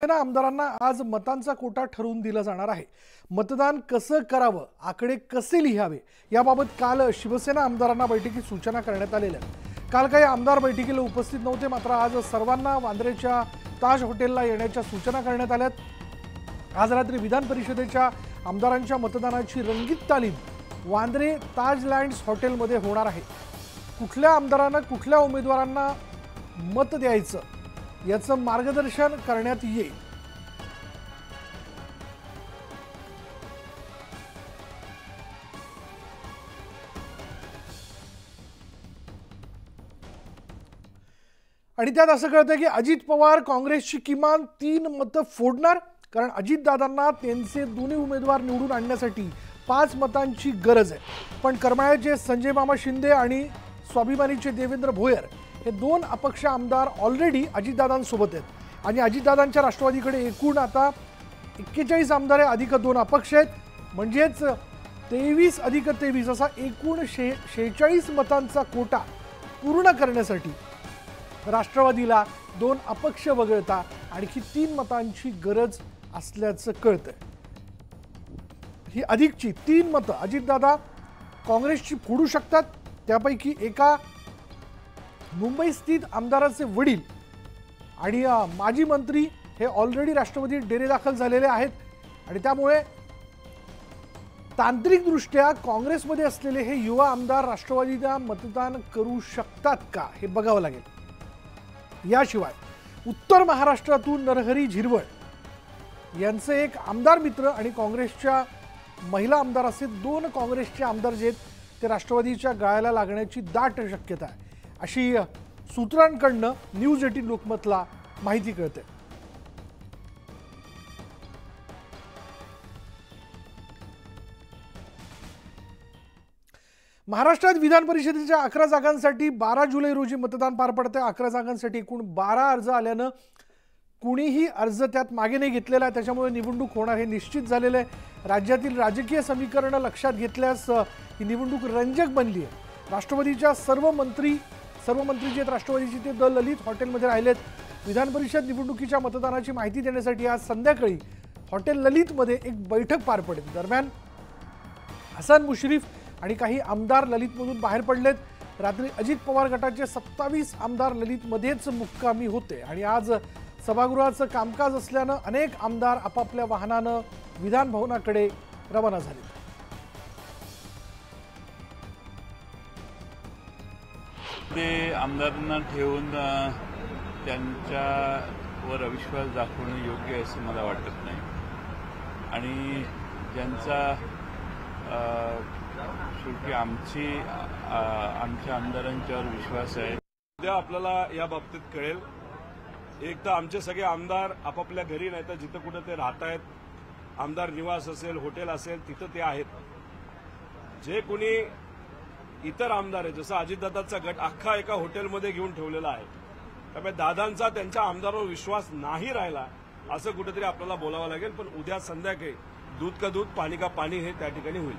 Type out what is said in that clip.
शिवसेना आमदारांना आज मतांचा कोटा ठरवून दिला जाणार आहे. मतदान कसं करावं आकडे कसे लिहावे याबाबत काल शिवसेना आमदारांना बैठकीत सूचना करण्यात आलेल्या. काल काही आमदार बैठकीला उपस्थित नव्हते मात्र आज सर्वांना वांद्रेच्या ताज हॉटेलला येण्याच्या सूचना करण्यात आल्यात. आज रात्री विधान परिषदेच्या आमदारांच्या मतदानाची रंगीत तालीम वांद्रे ताज लँड्स हॉटेलमध्ये होणार आहे. कुठल्या आमदारांना कुठल्या उमेदवारांना मत द्यायचं? याचं मार्गदर्शन करण्यात येईल. आणि त्यात असं कळतं की अजित पवार काँग्रेसची किमान तीन मतं फोडणार कारण अजितदादांना त्यांचे दोन्ही उमेदवार निवडून आणण्यासाठी पाच मतांची गरज आहे. पण करमाळ्याचे संजय मामा शिंदे आणि स्वाभिमानीचे देवेंद्र भोयर हे दोन अपक्ष आमदार ऑलरेडी अजितदादांसोबत आहेत. आणि अजितदादांच्या राष्ट्रवादीकडे एकूण आता एक्केचाळीस आमदार आहे अधिक दोन अपक्ष आहेत. म्हणजेच तेवीस अधिक तेवीस असा एकूण शे शेहेचाळीस मतांचा कोटा पूर्ण करण्यासाठी राष्ट्रवादीला दोन अपक्ष वगळता आणखी तीन मतांची गरज असल्याचं कळतंय. ही अधिकची तीन मतं अजितदादा काँग्रेसची फोडू शकतात. त्यापैकी एका मुंबई स्थित आमदाराचे वडील आणि माजी मंत्री हे ऑलरेडी राष्ट्रवादीत डेरे दाखल झालेले आहेत. आणि त्यामुळे तांत्रिकदृष्ट्या काँग्रेसमध्ये असलेले हे युवा आमदार राष्ट्रवादीला मतदान करू शकतात का हे बघावं लागेल. याशिवाय उत्तर महाराष्ट्रातून नरहरी झिरवळ यांचे एक आमदार मित्र आणि काँग्रेसच्या महिला आमदार असे दोन काँग्रेसचे आमदार जे आहेत ते राष्ट्रवादीच्या गाळ्याला लागण्याची दाट शक्यता आहे. अशी सूत्रांकडनं न्यूज एटीन लोकमतला माहिती कळते. महाराष्ट्रात विधान परिषदेच्या अकरा जागांसाठी बारा जुलै रोजी मतदान पार पडतं अकरा जागांसाठी एकूण बारा अर्ज आल्यानं कुणीही अर्ज त्यात मागे नाही घेतलेला आहे. त्याच्यामुळे निवडणूक होणार हे निश्चित झालेलं आहे. राज्यातील राजकीय समीकरणं लक्षात घेतल्यास ही निवडणूक रंजक बनली आहे. राष्ट्रवादीच्या सर्व मंत्री सर्व मंत्री जे आहेत राष्ट्रवादीचे ते द ललित हॉटेलमध्ये राहिलेत. विधान परिषद निवडणुकीच्या मतदानाची माहिती देण्यासाठी आज संध्याकाळी हॉटेल ललितमध्ये एक बैठक पार पडेल. दरम्यान हसन मुश्रीफ आणि काही आमदार ललितमधून बाहेर पडलेत. रात्री अजित पवार गटाचे सत्तावीस आमदार ललितमध्येच मुक्कामी होते आणि आज सभागृहाचं कामकाज असल्यानं अनेक आमदार आपापल्या वाहनानं विधान भवनाकडे रवाना झाले ते आमदारांना ठेवून त्यांच्यावर अविश्वास दाखवणं योग्य असं मला वाटत नाही. आणि ज्यांचा शेवटी आमची आमच्या आमदारांच्यावर विश्वास आहे. उद्या आपल्याला या बाबतीत कळेल. एक तर आमचे सगळे आमदार आपापल्या घरी नाही तर जिथं कुठं ते राहत आहेत. आमदार निवास असेल हॉटेल असेल तिथं ते आहेत. जे कोणी इतर आमदार आहेत जसं अजितदादाचा गट अख्खा एका हॉटेलमध्ये घेऊन ठेवलेला आहे. त्यामुळे दादांचा त्यांच्या आमदारावर विश्वास नाही राहिला असं कुठेतरी आपल्याला बोलावं लागेल पण उद्या संध्याकाळी दूध का दूध पाणी का पाणी हे त्या ठिकाणी होईल.